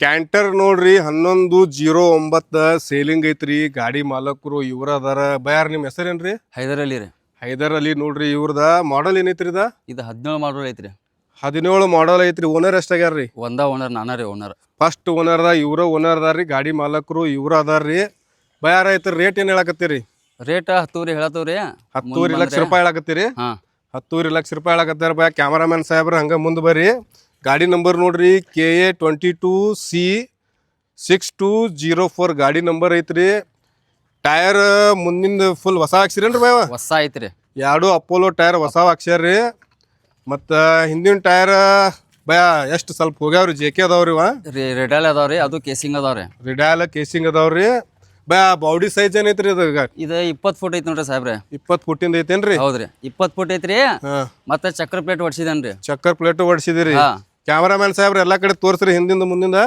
Canter ನೋಡ್ರಿ ಹನ್ನೊಂದು zero ಒಂಬತ್ತು ಸೇಲಿಂಗ್ ಐತ್ರಿ ಗಾಡಿ ಮಾಲಕರು ಇವ್ರ ಅದಾರ. ಬಯಾರ್ ನಿಮ್ಮ ಹೆಸರೇನ್ರಿ? ಹೈದರ್ ಅಲಿ ರೀ. ಹೈದರ್ ಅಲಿ ನೋಡ್ರಿ ಇವ್ರದ ಮಾಡಲ್ ಏನೈತ್ರಿ ಇದ? ಇದು ಹದಿನೇಳು ಮಾಡಲ್ ಐತ್ರಿ. ಹದಿನೇಳು ಮಾಡಲ್ ಐತ್ರಿ ಓನರ್ ಎಷ್ಟಾಗ್ಯಾರ್ರಿ ಒಂದ ಓನರ್ ನಾನ ರೀ ಓನರ್ ಫಸ್ಟ್ ಓನರ್ ಇವ್ರ ಓನರ್ ಅದಾರ್ರಿ ಗಾಡಿ ಮಾಲಕರು ಇವ್ರ ಅದಾರ್ರಿ ಬಯಾರ ಐತ್ರಿ ರೇಟ್ ಏನ್ ಹೇಳಕತ್ತೀರಿ? ರೇಟ್ ಹತ್ತೂರಿ ಹೇಳತ್ತವ್ರಿ ಹತ್ತೂರಿ ಲಕ್ಷ ರೂಪಾಯಿ ಹೇಳಕತ್ತೀರಿ? ಹತ್ತೂರಿ ಲಕ್ಷ ರೂಪಾಯಿ ಹೇಳಕತ್ತಾರ ಬಯ ಕ್ಯಾಮರಾಮನ್ ಸಾಹೇಬ್ರ ಹಂಗ ಮುಂದೆ ಬರ್ರಿ. ಗಾಡಿ ನಂಬರ್ ನೋಡ್ರಿ K A twenty two C six two zero four ಗಾಡಿ ನಂಬರ್ ಐತ್ರಿ. ಟೈರ್ ಮುಂದಿಂದ ಫುಲ್ ಹೊಸ ಹಾಕ್ಸಿರೇನ್ರಿ ಬಾಯ್ ಹೊಸ ಐತ್ರಿ. ಎರಡು ಅಪೋಲೋ ಟೈರ್ ಹೊಸ ಹಾಕ್ಸ್ಯಾರ್ರಿ. ಮತ್ತು ಹಿಂದಿನ ಟೈರ್ ಬಯ ಎಷ್ಟು ಸ್ವಲ್ಪ ಹೋಗ್ಯಾವ್ರಿ ಜೆ ಕೆ ಅದಾವ್ರಿ ಇವ. ರೀ ರೆಡಲ್ ಅದಾವ್ರಿ ಅದು ಕೇಸಿಂಗ್ ಅದಾವ್ರಿ. ರಿಡಾಲ್ ಕೇಸಿಂಗ್ ಅದಾವ್ರಿ. ಬಯ ಬಾಡಿ ಸೈಜ್ ಏನೈತ್ರಿ ಅದು ಇದು ಇಪ್ಪತ್ತು ಫುಟ್ ಐತಿ ನೋಡ್ರಿ ಸಾಹೇಬ್ರೆ. ಇಪ್ಪತ್ತು ಫುಟ್ಟಿಂದ ಐತೇನ್ರಿ? ಹೌದ್ರಿ ಇಪ್ಪತ್ತು ಫುಟ್ ಐತ್ರಿ. ಮತ್ತೆ ಚಕ್ರ ಪ್ಲೇಟ್ ಹೊಡ್ಸಿದೇನ್ರಿ. ಚಕ್ರ ಪ್ಲೇಟ್ ಹೊಡ್ಸಿದಿರಿ. ಕ್ಯಾಮರಾಮ್ಯಾನ್ ಸಾಹೇಬ್ರು ಎಲ್ಲ ಕಡೆ ತೋರಿಸ್ರಿ ಹಿಂದಿಂದ ಮುಂದಿಂದ.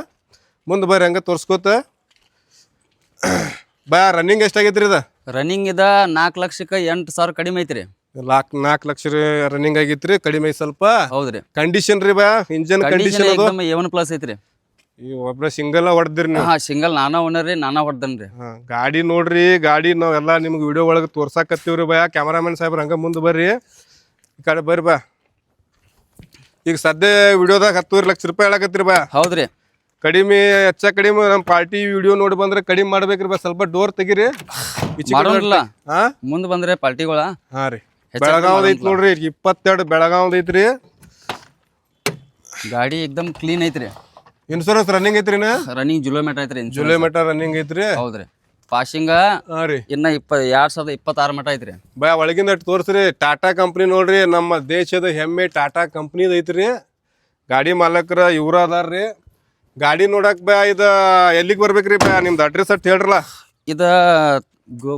ಮುಂದೆ ಬರ್ರಿ ಹಂಗೆ ತೋರಿಸ್ಕೋತ. ಬಾ ರನ್ನಿಂಗ್ ಎಷ್ಟಾಗೈತ್ರಿ ಇದು? ರನ್ನಿಂಗ್ ಇದ ನಾಲ್ಕು ಲಕ್ಷಕ್ಕೆ ಎಂಟು ಸಾವಿರ ಕಡಿಮೆ ಐತ್ರಿ. ನಾಲ್ಕು ನಾಲ್ಕು ಲಕ್ಷ ರನ್ನಿಂಗ್ ಆಗೈತ್ರಿ ಕಡಿಮೆ ಐತ್ ಸ್ವಲ್ಪ. ಹೌದ್ರಿ. ಕಂಡೀಷನ್ ರೀ ಬಾ ಇಂಜನ್ ಕಂಡೀಷನ್ ಅದು. ಎವನ್ ಪ್ಲಸ್ ಐತ್ರಿ. ಈ ಒಬ್ರ ಸಿಂಗಲ್ ಹೊಡೆದ್ರಿ ನೀವು. ಹಾ ಸಿಂಗಲ್ ನಾನಾ ಓನರ್ರಿ ನಾನಾ ಹೊಡ್ದನ್ರಿ ಗಾಡಿ ನೋಡ್ರಿ ಗಾಡಿ ನಾವೆಲ್ಲ ನಿಮ್ಗೆ ವಿಡಿಯೋ ಒಳಗೆ ತೋರ್ಸಾಕತ್ತೀವ್ರಿ ಬಾ ಕ್ಯಾಮ್ರಾಮ್ಯಾನ್ ಸಾಹೇಬ್ರ ಹಂಗೆ ಮುಂದೆ ಬರ್ರಿ. ಈ ಕಡೆ ಬರ್ರಿ ಬಾ. ಈಗ ಸದ್ಯ ವಿಡಿಯೋದಾಗ ಹತ್ತುವರೆ ಲಕ್ಷ ರೂಪಾಯಿ ಹೇಳಕತ್ತೀರಿ ಬಾ. ಹೌದ್ರಿ. ಕಡಿಮೆ ಹೆಚ್ಚ ಕಡಿಮೆ ನಮ್ಮ ಪಾರ್ಟಿ ವಿಡಿಯೋ ನೋಡಿ ಬಂದ್ರೆ ಕಡಿಮೆ ಮಾಡ್ಬೇಕ್ರಿ ಬಾ. ಸ್ವಲ್ಪ ಡೋರ್ ತೆಗಿರಿ. ಈಚೆ ಕಡೆ ಮಾಡೋಂಗಿಲ್ಲ. ಹಾ ಮುಂದೆ ಬಂದ್ರೆ ಪಾರ್ಟಿಗಳ. ಹಾ ರೀ. ಬೆಳಗಾವ್ದ ಐತಿ ನೋಡ್ರಿ ಇಪ್ಪತ್ತೆರಡು ಬೆಳಗಾವ್ದ ಐತ್ರಿ. ಗಾಡಿ ಎಕ್ದಮ್ ಕ್ಲೀನ್ ಐತ್ರಿ. ಇನ್ಸೂರೆನ್ಸ್ ರನ್ನಿಂಗ್ ಐತ್ರಿ ಇನ್ನ? ರನ್ನಿಂಗ್ ಜುಲೋಮೀಟರ್ ಐತ್ರಿ. ಜುಲೈ ರನ್ನಿಂಗ್ ಐತ್ರಿ. ಹೌದ್ರಿ. ಪಾಸಿಂಗ ಹಾ ರೀ. ಇನ್ನ ಇಪ್ಪ ಎರಡ್ ಸಾವಿರದ ಇಪ್ಪತ್ತಾರು ಮಟ ಐತ್ರಿ. ಬಾ ಒಳಗಿಂದ ತೋರಿಸ್ರಿ ತೋರ್ಸ್ರಿ ಟಾಟಾ ಕಂಪ್ನಿ ನೋಡ್ರಿ ನಮ್ಮ ದೇಶದ ಹೆಮ್ಮೆ ಟಾಟಾ ಕಂಪ್ನಿದ ಐತ್ರಿ. ಗಾಡಿ ಮಾಲಕರ ಇವ್ರ ಅದಾರ್ರಿ ಗಾಡಿ ನೋಡಕ್ ಬಾ ಇದ ಎಲ್ಲಿಗೆ ಬರ್ಬೇಕ್ರಿ ಬಾ ನಿಮ್ದು ಅಡ್ರೆಸ್ ಅಟ್ ಹೇಳ್ರಲ್ಲ. ಇದ ಗೋ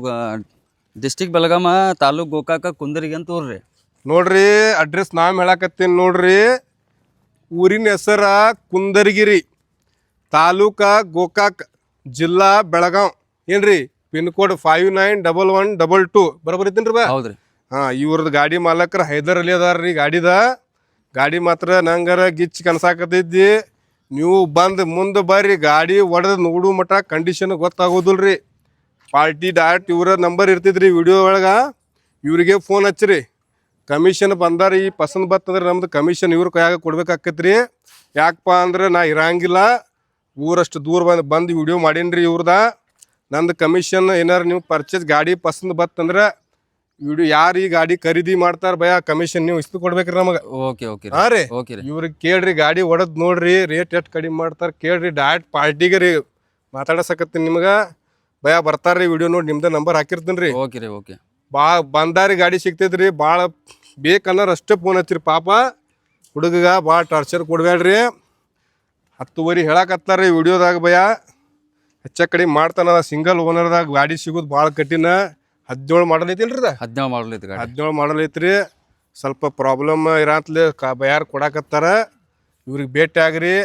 ಡಿಸ್ಟಿಕ್ ಬೆಳಗಾಮ ತಾಲೂಕ್ ಗೋಕಾಕ ಕುಂದರಿಗೆ ಅಂತ ಊರ್ರಿ ನೋಡ್ರಿ ಅಡ್ರೆಸ್ ನಾ ಹೇಳಕತ್ತೀನಿ ನೋಡ್ರಿ. ಊರಿನ ಹೆಸರ ಕುಂದರ್ಗಿರಿ. ತಾಲೂಕ ಗೋಕಾಕ್ ಜಿಲ್ಲಾ ಬೆಳಗಾವ್ ಏನ್ರಿ? Pin code five nine double one double two ಬರೋಬರ್ ಐತೇನ್ರಿ ಬಾ? ಹೌದ್ರಿ. ಹಾ ಇವ್ರದ್ದು ಗಾಡಿ ಮಾಲಕರ ಹೈದರ್ ಅಲಿ ಅದಾರ್ರಿ ಗಾಡಿದ. ಗಾಡಿ ಮಾತ್ರ ನಂಗರ ಗಿಚ್ ಕನ್ಸಾಕತೈತಿ ನೀವು ಬಂದು ಮುಂದೆ ಬರ್ರಿ ಗಾಡಿ ಒಡೆದು ನೋಡು ಮಟ ಕಂಡೀಷನ್ ಗೊತ್ತಾಗೋದಿಲ್ರಿ. ಪಾರ್ಟಿ ಡಾಟ್ ಇವ್ರ ನಂಬರ್ ಇರ್ತಿದ್ರಿ ವಿಡಿಯೋ ಒಳಗ. ಇವ್ರಿಗೆ ಫೋನ್ ಹಚ್ಚ್ರಿ. ಕಮಿಷನ್ ಬಂದಾರ ಈ ಪಸಂದ್ ಬತ್ತಂದ್ರೆ ನಮ್ದು ಕಮಿಷನ್ ಇವ್ರ ಕೈಯಾಗ ಕೊಡ್ಬೇಕಾಕತ್ರಿ. ಯಾಕಪ್ಪ ಅಂದ್ರೆ ನಾ ಇರಂಗಿಲ್ಲ. ಊರಷ್ಟು ದೂರ ಬಂದು ಬಂದು ವಿಡಿಯೋ ಮಾಡೀನ್ರಿ ಇವ್ರದ. ನಂದು ಕಮಿಷನ್ ಏನಾರು ನೀವು ಪರ್ಚೇಸ್ ಗಾಡಿ ಪಸಂದ್ ಬತ್ತಂದ್ರೆ ಇವ್ರು ಯಾರು ಈ ಗಾಡಿ ಖರೀದಿ ಮಾಡ್ತಾರ ಭಯ ಕಮಿಷನ್ ನೀವು ಇಷ್ಟು ಕೊಡ್ಬೇಕ್ರಿ ನಮಗೆ. ಓಕೆ ಓಕೆ ಹಾ ರೀ. ಓಕೆ ರೀ. ಇವ್ರಿಗೆ ಕೇಳ್ರಿ ಗಾಡಿ ಹೊಡೆದ್ ನೋಡ್ರಿ ರೇಟ್ ಎಷ್ಟು ಕಡಿಮೆ ಮಾಡ್ತಾರ ಕೇಳ್ರಿ ಡೈರೆಕ್ಟ್ ಪಾರ್ಟಿಗೆ ರೀ ಮಾತಾಡಸಕತ್ತೀನಿ ನಿಮ್ಗೆ. ಭಯ ಬರ್ತಾರ್ರಿ ವಿಡಿಯೋ ನೋಡಿ ನಿಮ್ದು ನಂಬರ್ ಹಾಕಿರ್ತೀನಿ ರೀ. ಓಕೆ ರೀ ಓಕೆ. ಬಾ ಬಂದಾರಿ ಗಾಡಿ ಸಿಗ್ತೈತ್ರಿ ಭಾಳ ಬೇಕನ್ನೋರು ಅಷ್ಟೇ ಫೋನ್ ಹಚ್ಚಿರಿ ಪಾಪ. ಹುಡುಗಗ ಭಾಳ ಟಾರ್ಚರ್ ಕೊಡ್ಬೇಡ್ರಿ ಹತ್ತುವರೆ ಹೇಳಕತ್ತಾರ ವಿಡಿಯೋದಾಗ ಭಯ. ಹೆಚ್ಚ ಕಡಿಮೆ ಮಾಡ್ತಾನ ಸಿಂಗಲ್ ಓನರ್ದಾಗ ಗಾಡಿ ಸಿಗೋದು ಭಾಳ ಕಠಿಣ. ಹದಿನೇಳು ಮಾಡಲ್ ಐತಿಲ್ರಿ ಅದ? ಹದಿನೇಳು ಮಾಡಲ್ ಐತಿ ಹದಿನೇಳು ಮಾಡಲ್ ಐತ್ರಿ. ಸ್ವಲ್ಪ ಪ್ರಾಬ್ಲಮ್ ಇರಾತ್ಲೆ ಕಾ ಬಯಾರ್ ಕೊಡಾಕತ್ತಾರ. ಇವ್ರಿಗೆ ಭೇಟಿ ಆಗ್ರಿ.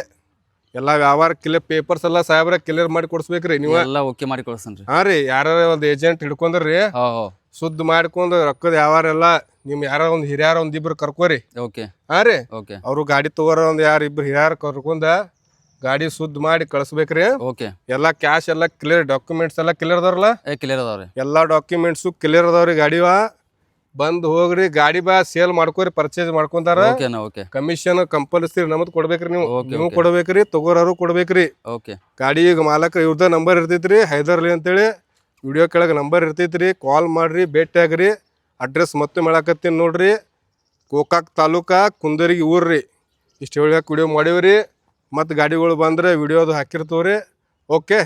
ಎಲ್ಲ ವ್ಯವಹಾರ ಕ್ಲಿಯರ್ ಪೇಪರ್ಸ್ ಎಲ್ಲ ಸಾಹೇಬ್ರ ಕ್ಲಿಯರ್ ಮಾಡಿ ಕೊಡಿಸ್ಬೇಕ್ರಿ ನೀವು. ಎಲ್ಲ ಓಕೆ ಮಾಡಿ ಕೊಡ್ಸನ್ರಿ. ಹಾಂ ರೀ ಯಾರ ಒಂದು ಏಜೆಂಟ್ ಹಿಡ್ಕೊಂಡ್ರಿ. ಶುದ್ಧ ಸುದ್ದಿ ಮಾಡ್ಕೊಂಡು ರೊಕ್ಕದ ವ್ಯವಹಾರ ಎಲ್ಲ ನಿಮ್ ಯಾರ ಒಂದು ಹಿರಿಯರ ಒಂದ್ ಇಬ್ರು ಕರ್ಕೋರಿ. ಓಕೆ ಹಾಂ ರೀ ಓಕೆ ಅವರು ಗಾಡಿ ತಗೋರ ಒಂದು ಯಾರು ಇಬ್ರು ಹಿರಿಯರ ಕರ್ಕೊಂಡ ಗಾಡಿ ಸುದ್ದ ಮಾಡಿ ಕಳಿಸ್ಬೇಕ್ರಿ. ಓಕೆ. ಎಲ್ಲ ಕ್ಯಾಶ್ ಎಲ್ಲ ಕ್ಲಿಯರ್ ಡಾಕ್ಯುಮೆಂಟ್ಸ್ ಎಲ್ಲ ಕ್ಲಿಯರ್ ಅದಾವ್ರಲ್ಲ? ಏ ಕ್ಲಿಯರ್ ಅದಾವ್ರಿ. ಎಲ್ಲ ಡಾಕ್ಯುಮೆಂಟ್ಸು ಕ್ಲಿಯರ್ ಅದಾವ್ರಿ ಗಾಡಿವ. ಬಂದ್ ಹೋಗ್ರಿ ಗಾಡಿ ಬಾ ಸೇಲ್ ಮಾಡ್ಕೋರಿ ಪರ್ಚೇಸ್ ಮಾಡ್ಕೊಂತಾರ. ಓಕೆನಾ ಓಕೆ. ಕಮಿಷನ್ ಕಂಪಲ್ಸರಿ ನಮ್ದು ಕೊಡ್ಬೇಕ್ರಿ ನೀವು. Okay, ನೀವು okay. ಕೊಡ್ಬೇಕ್ರಿ ತಗೋರಾರು ಕೊಡ್ಬೇಕ್ರಿ. ಓಕೆ. ಗಾಡಿ ಈಗ ಮಾಲಕ ಇವ್ರದ ನಂಬರ್ ಇರ್ತೈತ್ರಿ ಹೈದರ್ಲಿ ಅಂತೇಳಿ ವಿಡಿಯೋ ಕೆಳಗೆ ನಂಬರ್ ಇರ್ತೈತ್ರಿ. ಕಾಲ್ ಮಾಡ್ರಿ ಭೇಟಿ ಆಗ್ರಿ. ಅಡ್ರೆಸ್ ಮತ್ತೆ ಮಾಡಾಕತ್ತೀನಿ ನೋಡ್ರಿ. ಕೋಕಾಕ್ ತಾಲೂಕ ಕುಂದರಿಗೆ ಊರ್ರಿ. ಇಷ್ಟು ಹೇಳಕ್ಕೆ ವಿಡಿಯೋ ಮಾಡೀವ್ರಿ. ಮತ್ತು ಗಾಡಿಗಳು ಬಂದರೆ ವಿಡಿಯೋದು ಹಾಕಿರ್ತೇವ್ರಿ. ಓಕೆ